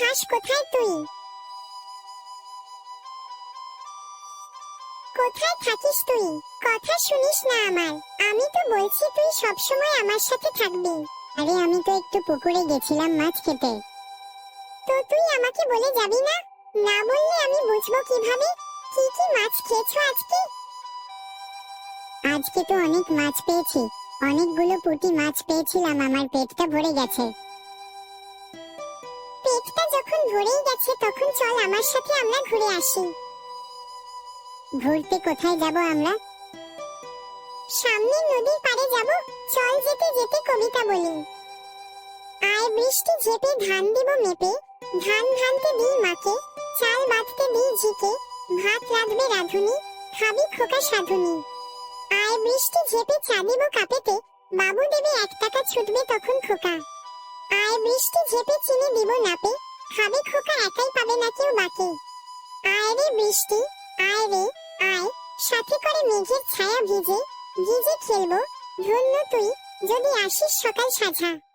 খাস কোথায় তুই? কোথায় থাকিস তুই? কথা শুনিস না আমার। আমি তো বলছি তুই সবসময় আমার সাথে থাকবি। আরে, আমি তো একটু পুকুরে গেছিলাম মাছ খেতে। তো তুই আমাকে বলে যাবি না? না বললে আমি বুঝব কীভাবে? কি কি মাছ খেয়েছো আজকে? আজকে তো অনেক মাছ পেয়েছি। অনেকগুলো পুঁটি মাছ পেয়েছিলাম, আমার পেটটা ভরে গেছে। পেটটা যখন ভরেই গেছে, তখন চল আমার সাথে আমরা ঘুরে আসি। ঘুরতে কোথায় যাব আমরা? সামনে নদীর পাড়ে যাব, চল যেতে যেতে কবিতা বলি। আয় বৃষ্টি ঝেপে, ধান দিব মেপে, ধান ভানতে দিই মাকে, চাল বাঁধতে দিই ঝিকে, ভাত রাঁধবে রাঁধুনি, খাবি খোকা সাধুনি। আয় বৃষ্টি ঝেপে, চা দিব কাপেতে, বাবু দেবে এক টাকা ছুটবে তখন খোকা। আয় বৃষ্টি ঝেপে চিনি দিব নাপে। খাবে খোকা একাই পাবে না কেউ বাকি। আয় রে বৃষ্টি আয় রে, আয়। সাথে করে মেঘের ছায়া ভিজে ভিজে খেলব। ধন্য তুই, যদি আসিস সকাল সাঝা।